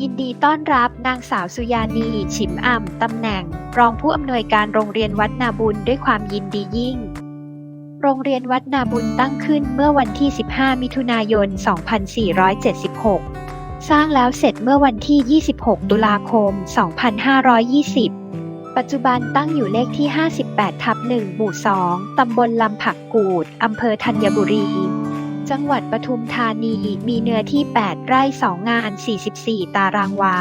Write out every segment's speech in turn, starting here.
ยินดีต้อนรับนางสาวสุยานี ฉิมอ่ำ ตำแหน่ง รองผู้อำนวยการโรงเรียนวัดนาบุญด้วยความยินดียิ่ง โรงเรียนวัดนาบุญตั้งขึ้นเมื่อวันที่ 15 มิถุนายน 2476 สร้างแล้วเสร็จเมื่อวันที่ 26 ตุลาคม 2520 ปัจจุบันตั้งอยู่เลขที่ 58 ทับ 1 หมู่ 2 ตำบลลำผักกูด อำเภอธัญบุรี จังหวัดปทุมธานีมีเนื้อที่ 8 ไร่ 2 งาน 44 ตารางวา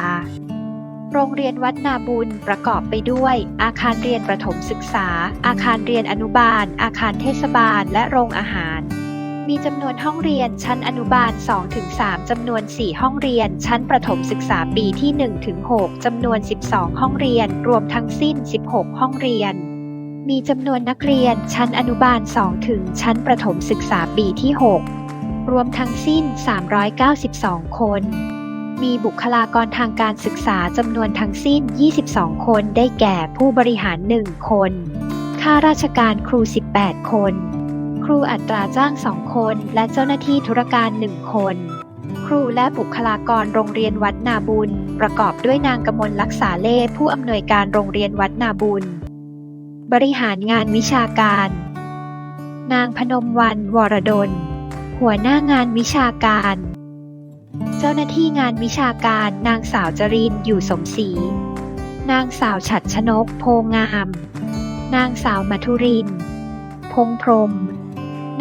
โรงเรียนวัดนาบุญประกอบไปด้วย อาคารเรียนประถมศึกษา อาคารเรียนอนุบาล อาคารเทศบาล และโรงอาหาร มีจำนวนห้องเรียนชั้นอนุบาล 2-3 จำนวน 4 ห้องเรียน ชั้นประถมศึกษาปีที่ 1-6 จำนวน 12 ห้องเรียน รวมทั้งสิ้น 16 ห้องเรียนมีจำนวนนักเรียนชั้นอนุบาล 2 ถึงชั้นประถมศึกษาปีที่ 6 รวมทั้งสิ้น 392 คน มีบุคลากรทางการศึกษาจำนวนทั้งสิ้น 22 คนได้แก่ผู้บริหาร 1 คน ข้าราชการครู 18 คน ครูอัตราจ้าง 2 คน และเจ้าหน้าที่ธุรการ 1 คน ครูและบุคลากรโรงเรียนวัดนาบุญ ประกอบด้วยนางกมลรักษาเล่ผู้อำนวยการโรงเรียนวัดนาบุญ บริหารงานวิชาการ นางพนมวันวรดล หัวหน้างานวิชาการ เจ้าหน้าที่งานวิชาการนางสาวจรินอยู่สมศรี นางสาวฉัดชนกโพงาม นางสาวมัทุริน พงพรม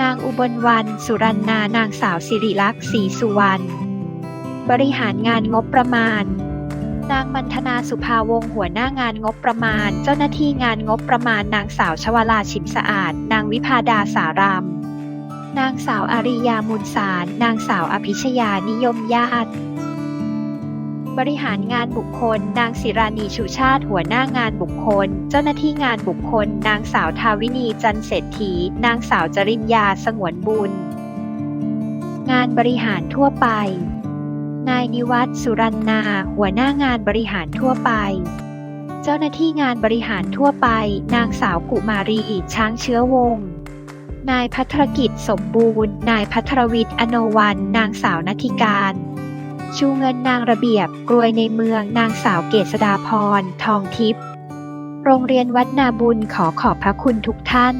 นางอุบลวันสุรันนานางสาวสิริลักษ์ศรีสุวรรณ บริหารงานงบประมาณนางมันธนาสุภาวงศ์หัวหน้างานงบประมาณ เจ้าหน้าที่งานงบประมาณนางสาวชวลาชิมสะอาด นางวิพาดาสาราม นางสาวอาริยามูลสาร นางสาวอภิชยานิยมญาติ บริหารงานบุคคล นางศิรานีชูชาติหัวหน้างานบุคคล เจ้าหน้าที่งานบุคคล นางสาวทาวินีจันเศรษฐี นางสาวจริญญาสงวนบุญ งานบริหารทั่วไป นายนิวัฒน์สุรันนา หัวหน้างานบริหารทั่วไปเจ้าหน้าที่งานบริหารทั่วไป นางสาวกุมารีช้างเชื้อวงศ์ นายพัทรกิจสมบูรณ์ นายพัทรวิทย์อโนวัน นางสาวนัทิการ ชูเงินนางระเบียบ กรวยในเมือง นางสาวเกษดาพร ทองทิพย์ โรงเรียนวัดนาบุญขอขอบพระคุณทุกท่าน